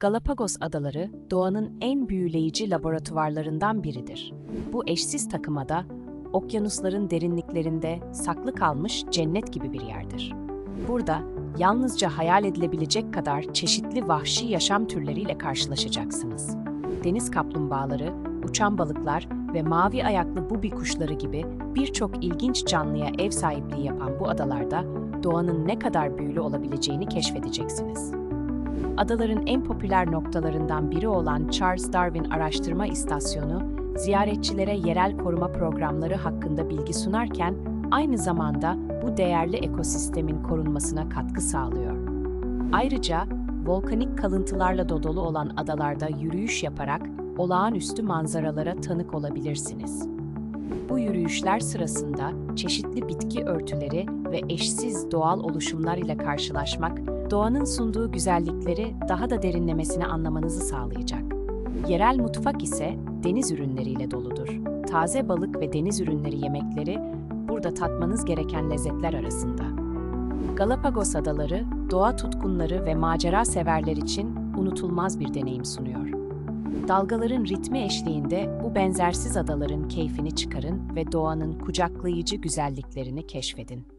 Galapagos Adaları, doğanın en büyüleyici laboratuvarlarından biridir. Bu eşsiz takımada, okyanusların derinliklerinde saklı kalmış cennet gibi bir yerdir. Burada, yalnızca hayal edilebilecek kadar çeşitli vahşi yaşam türleriyle karşılaşacaksınız. Deniz kaplumbağaları, uçan balıklar ve mavi ayaklı bubi kuşları gibi birçok ilginç canlıya ev sahipliği yapan bu adalarda doğanın ne kadar büyülü olabileceğini keşfedeceksiniz. Adaların en popüler noktalarından biri olan Charles Darwin Araştırma İstasyonu, ziyaretçilere yerel koruma programları hakkında bilgi sunarken aynı zamanda bu değerli ekosistemin korunmasına katkı sağlıyor. Ayrıca volkanik kalıntılarla dolu olan adalarda yürüyüş yaparak olağanüstü manzaralara tanık olabilirsiniz. Bu yürüyüşler sırasında çeşitli bitki örtüleri ve eşsiz doğal oluşumlar ile karşılaşmak, doğanın sunduğu güzellikleri daha da derinlemesine anlamanızı sağlayacak. Yerel mutfak ise deniz ürünleriyle doludur. Taze balık ve deniz ürünleri yemekleri burada tatmanız gereken lezzetler arasında. Galapagos Adaları, doğa tutkunları ve macera severler için unutulmaz bir deneyim sunuyor. Dalgaların ritmi eşliğinde bu benzersiz adaların keyfini çıkarın ve doğanın kucaklayıcı güzelliklerini keşfedin.